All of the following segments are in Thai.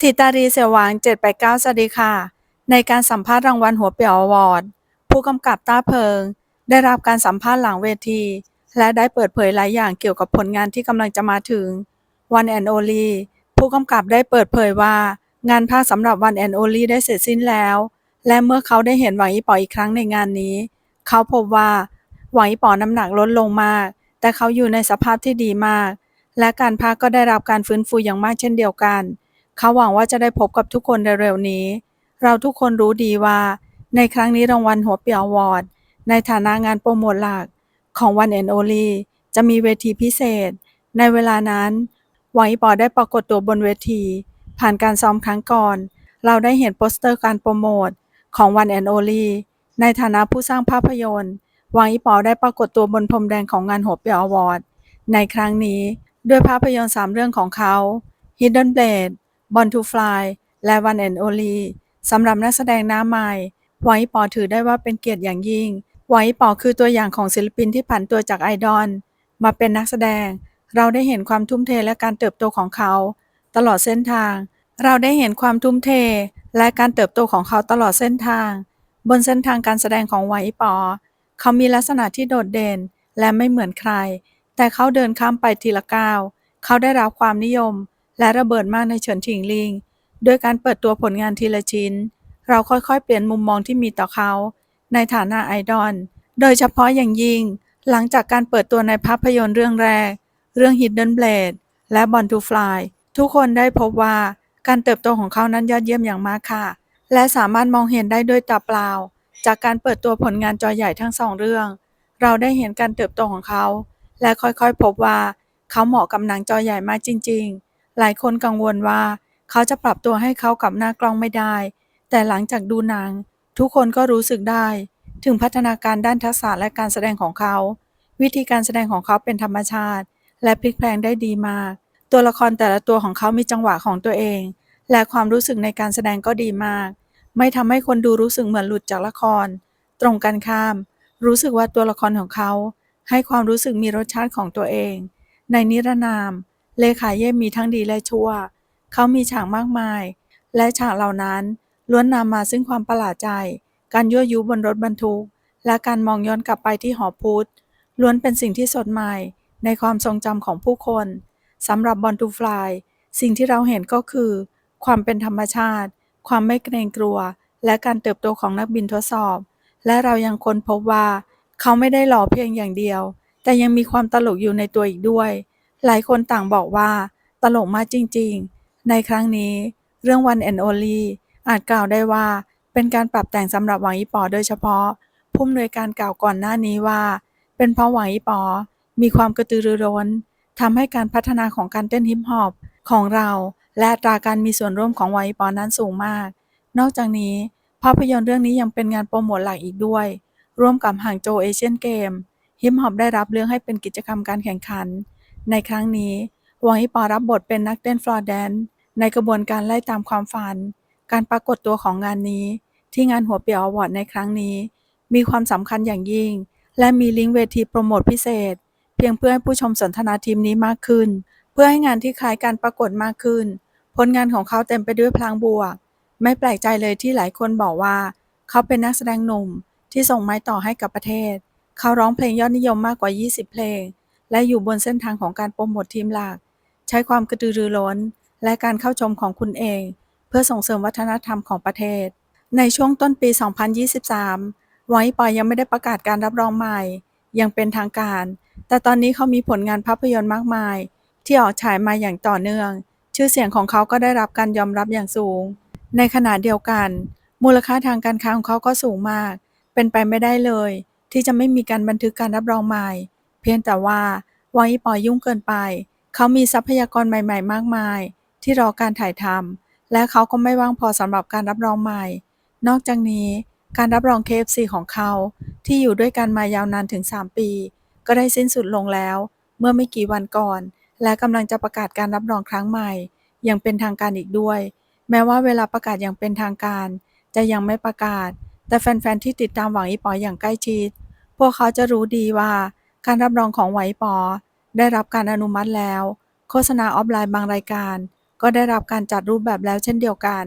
ทิตารีเสวาง789สวัสดีค่ะ ในการสัมภาษณ์รางวัลหัวเปียวอวอร์ด ผู้กำกับต้าเพิง ได้รับการสัมภาษณ์หลังเวที และได้เปิดเผยหลายอย่างเกี่ยวกับผลงานที่กำลังจะมาถึง One and Only ผู้กำกับได้เปิดเผยว่า งานภาคสำหรับ One and Only ได้เสร็จสิ้นแล้ว และเมื่อเขาได้เห็นหวังอีป๋ออีกครั้งในงานนี้ เขาพบว่าหวังอีป๋อน้ำหนักลดลงมาก แต่เขาอยู่ในสภาพที่ดีมาก และการพากก็ได้รับการฟื้นฟูอย่างมากเช่นเดียวกัน เขาหวังว่าจะได้พบกับทุกคนเร็วๆนี้ เราทุกคนรู้ดีว่า ในครั้งนี้รางวัลหัวเปียวอวอร์ด ในฐานะงานโปรโมทหลักของวันแอนโอลีจะมีเวทีพิเศษ ในเวลานั้นหวังอีปอได้ปรากฏตัวบนเวที ผ่านการซ้อมครั้งก่อน เราได้เห็นโปสเตอร์การโปรโมทของวันแอนโอลีในฐานะผู้สร้างภาพยนตร์หวังอีปอได้ปรากฏตัวบนพรมแดงของงานหัวเปียวอวอร์ดในครั้งนี้ด้วยภาพยนตร์สามเรื่องของเขา Hidden Blade Born to Fly และ One and Only สำหรับนักแสดงหน้าใหม่หวังอีปอถือได้ว่าเป็นเกียรติอย่างยิ่งหวังอีปอคือตัวอย่างของศิลปินที่ผันตัวจากไอดอลมาเป็นนักแสดง เราได้เห็นความทุ่มเทและการเติบโตของเขา ตลอดเส้นทาง เราได้เห็นความทุ่มเท และการเติบโตของเขาตลอดเส้นทาง บนเส้นทางการแสดงของหวังอีปอ เขามีลักษณะที่โดดเด่นและไม่เหมือนใคร แต่เขาเดินข้ามไปทีละก้าว เขาได้รับความนิยม และระเบิดมากในเฉินถิงลิงด้วยการเปิดตัวผลงานทีละชิ้น เราค่อยๆ เปลี่ยนมุมมองที่มีต่อเขา ในฐานะไอดอล โดยเฉพาะอย่างยิ่ง หลังจากการเปิดตัวในภาพยนตร์เรื่องแรก เรื่อง Hidden Blade และ Born to Fly ทุกคนได้พบว่าการเติบโตของเขานั้นยอดเยี่ยมอย่างมากค่ะ และสามารถมองเห็นได้ด้วยตาเปล่า จากการเปิดตัวผลงานจอใหญ่ทั้งสองเรื่อง เราได้เห็นการเติบโตของเขา และค่อยๆ พบว่าเขาเหมาะกับหนังจอใหญ่มากจริง ๆ หลายคนกังวลว่า เขาจะปรับตัวให้เขากับหน้ากล้องไม่ได้ แต่หลังจากดูหนัง ทุกคนก็รู้สึกได้ ถึงพัฒนาการด้านทักษะและการแสดงของเขา วิธีการแสดงของเขาเป็นธรรมชาติ และพลิกแพลงได้ดีมาก ตัวละครแต่ละตัวของเขามีจังหวะของตัวเอง และความรู้สึกในการแสดงก็ดีมาก ไม่ทำให้คนดูรู้สึกเหมือนหลุดจากละคร ตรงกันข้าม รู้สึกว่าตัวละครของเขา ให้ความรู้สึกมีรสชาติของตัวเอง ในนิรนาม เลขาเย่มีทั้งดีและชั่ว เขามีฉากมากมาย และฉากเหล่านั้นล้วนนำมาซึ่งความประหลาดใจ การยั่วยุบนรถบรรทุก และการมองย้อนกลับไปที่หอพุธล้วนเป็นสิ่งที่สดใหม่ ในความทรงจำของผู้คนสำหรับบอลทูฟลายสิ่งที่เราเห็นก็คือ ความเป็นธรรมชาติ ความไม่เกรงกลัว และการเติบโตของนักบินทดสอบ และเรายังค้นพบว่า เขาไม่ได้หล่อเพียงอย่างเดียว แต่ยังมีความตลกอยู่ในตัวอีกด้วย หลายคนต่างบอกว่า ตลกมากจริงๆ ในครั้งนี้เรื่อง One and Only อาจกล่าวได้ว่าเป็นการปรับแต่งสำหรับหวังอีปอโดยเฉพาะ ผู้อำนวยการกล่าวก่อนหน้านี้ว่า เป็นเพราะหวังอีปอ มีความกระตือรือร้นทำให้การพัฒนาของการเต้นฮิปฮอปของเรา และตราการมีส่วนร่วมของหวังอีปอนั้นสูงมาก นอกจากนี้ ภาพยนตร์เรื่องนี้ยังเป็นงานโปรโมทหลักอีกด้วย ร่วมกับห่างโจเอเชียนเกมฮิปฮอปได้รับเลือกให้เป็นกิจกรรมการแข่งขัน ในครั้งนี้หวังอีปอรับบทเป็นนักเต้นฟลอร์แดนซ์ในกระบวนการไล่ตามความฝัน การปรากฏตัวของงานนี้ ที่งานหัวเปียอวอร์ดในครั้งนี้ มีความสำคัญอย่างยิ่ง และมีลิงก์เวทีโปรโมทพิเศษ เพียงเพื่อให้ผู้ชมสนทนาทีมนี้มากขึ้น เพื่อให้งานที่คล้ายการปรากฏมากขึ้น ผลงานของเขาเต็มไปด้วยพลังบวก ไม่แปลกใจเลยที่หลายคนบอกว่า เขาเป็นนักแสดงหนุ่มที่ส่งไม้ต่อให้กับประเทศ เขาร้องเพลงยอดนิยมมากกว่า 20 เพลง และอยู่บนเส้นทางของการโปรโมททีมหลัก ใช้ความกระตือรือร้น และการเข้าชมของคุณเอง เพื่อส่งเสริมวัฒนธรรมของประเทศ ในช่วงต้นปี 2023 ไวท์ปอยยังไม่ได้ประกาศการรับรองใหม่ ยังเป็นทางการ แต่ตอนนี้เขามีผลงานภาพยนตร์มากมาย ที่ออกฉายมาอย่างต่อเนื่อง ชื่อเสียงของเขาก็ได้รับการยอมรับอย่างสูง ในขณะเดียวกัน มูลค่าทางการค้าของเขาก็สูงมาก เป็นไปไม่ได้เลย ที่จะไม่มีการบันทึกการรับรองใหม่ เพียงแต่ว่าไวท์ปอยยุ่งเกินไป เขามีทรัพยากรใหม่ ๆ มากมาย ที่รอการถ่ายทำและเขาก็ไม่ว่างพอสำหรับการรับรองใหม่ นอกจากนี้การรับรอง KFC ของเขา ที่อยู่ด้วยกันมายาวนานถึง 3 ปี ก็ได้สิ้นสุดลงแล้ว เมื่อไม่กี่วันก่อน และกำลังจะประกาศการรับรองครั้งใหม่ อย่างเป็นทางการอีกด้วย แม้ว่าเวลาประกาศอย่างเป็นทางการ จะยังไม่ประกาศ แต่แฟนๆที่ติดตามหวังอีปออย่างใกล้ชิด พวกเขาจะรู้ดีว่า การรับรองของหวังอีปอ ได้รับการอนุมัติแล้ว โฆษณาออฟไลน์บางรายการ ก็ได้รับการจัดรูปแบบแล้วเช่นเดียวกัน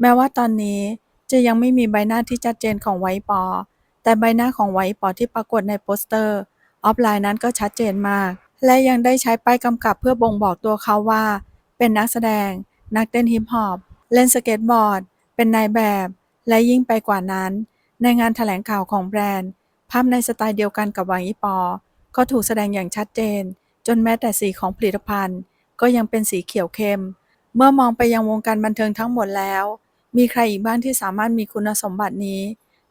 แม้ว่าตอนนี้จะยังไม่มีใบหน้าที่ชัดเจนของไวปอ แต่ใบหน้าของไวปอที่ปรากฏในโปสเตอร์ ออฟไลน์นั้นก็ชัดเจนมาก และยังได้ใช้ป้ายกำกับเพื่อบ่งบอกตัวเขาว่า เป็นนักแสดง นักเต้นฮิปฮอปเล่นสเก็ตบอร์ด เป็นนายแบบ และยิ่งไปกว่านั้น ในงานแถลงข่าวของแบรนด์ ภาพในสไตล์เดียวกันกับไวปอ ก็ถูกแสดงอย่างชัดเจน จนแม้แต่สีของผลิตภัณฑ์ ก็ยังเป็นสีเขียวเข้ม เมื่อมองไปยังวงการบันเทิงทั้งหมดแล้ว มีใครอีกบ้างที่สามารถมีคุณสมบัตินี้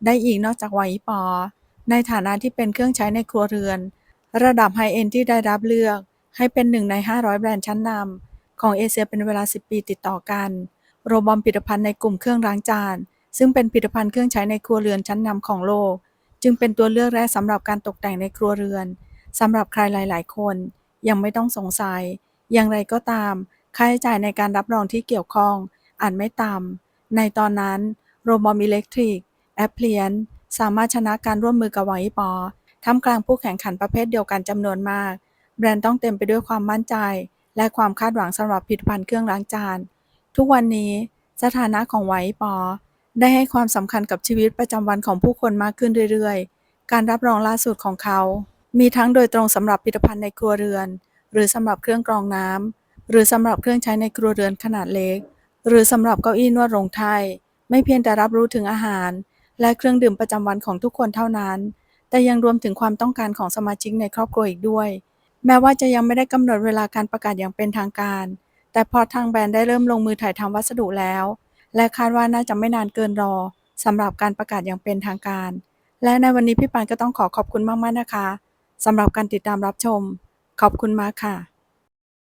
ได้อีกนอกจากไวปอ ในฐานะที่เป็นเครื่องใช้ในครัวเรือน ระดับไฮเอนด์ที่ได้รับเลือก ให้เป็นหนึ่งใน 500 แบรนด์ชั้นนำของเอเชียเป็นเวลา 10 ปีติดต่อกันโรบอมผลิตภัณฑ์ในกลุ่มเครื่องล้างจาน ซึ่งเป็นผลิตภัณฑ์เครื่องใช้ในครัวเรือนชั้นนำของโลก จึงเป็นตัวเลือกแรกสำหรับการตกแต่งในครัวเรือน สำหรับใครหลาย ๆ คนยังไม่ต้องสงสัย อย่างไรก็ตาม ค่าใช้จ่ายในการรับรองที่เกี่ยวข้องอาจไม่ต่ำในตอนนั้นโรบอมอิเล็กทริกแอปเลียนสามารถชนะการร่วมมือกับไวปอท่ามกลางผู้แข่งขันประเภทเดียวกันจำนวนมาก แบรนด์ต้องเต็มไปด้วยความมั่นใจ และความคาดหวังสำหรับผลิตภัณฑ์เครื่องล้างจาน ทุกวันนี้สถานะของไวปอ ได้ให้ความสำคัญกับชีวิตประจำวันของผู้คนมากขึ้นเรื่อยๆ การรับรองล่าสุดของเขา มีทั้งโดยตรงสำหรับผลิตภัณฑ์ในครัวเรือน หรือสำหรับเครื่องกรองน้ำหรือสำหรับเครื่องใช้ในครัวเรือนขนาดเล็ก หรือสำหรับเก้าอี้นวดโรงไทย ไม่เพียงแต่รับรู้ถึงอาหาร และเครื่องดื่มประจำวันของทุกคนเท่านั้น แต่ยังรวมถึงความต้องการของสมาชิกในครอบครัวอีกด้วย แม้ว่าจะยังไม่ได้กำหนดเวลาการประกาศอย่างเป็นทางการ แต่พอทางแบรนด์ได้เริ่มลงมือถ่ายทำวัสดุแล้ว และคาดว่าน่าจะไม่นานเกินรอสำหรับการประกาศอย่างเป็นทางการ และในวันนี้พี่ปานก็ต้องขอขอบคุณมากๆนะคะ สำหรับการติดตามรับชม ขอบคุณมากค่ะ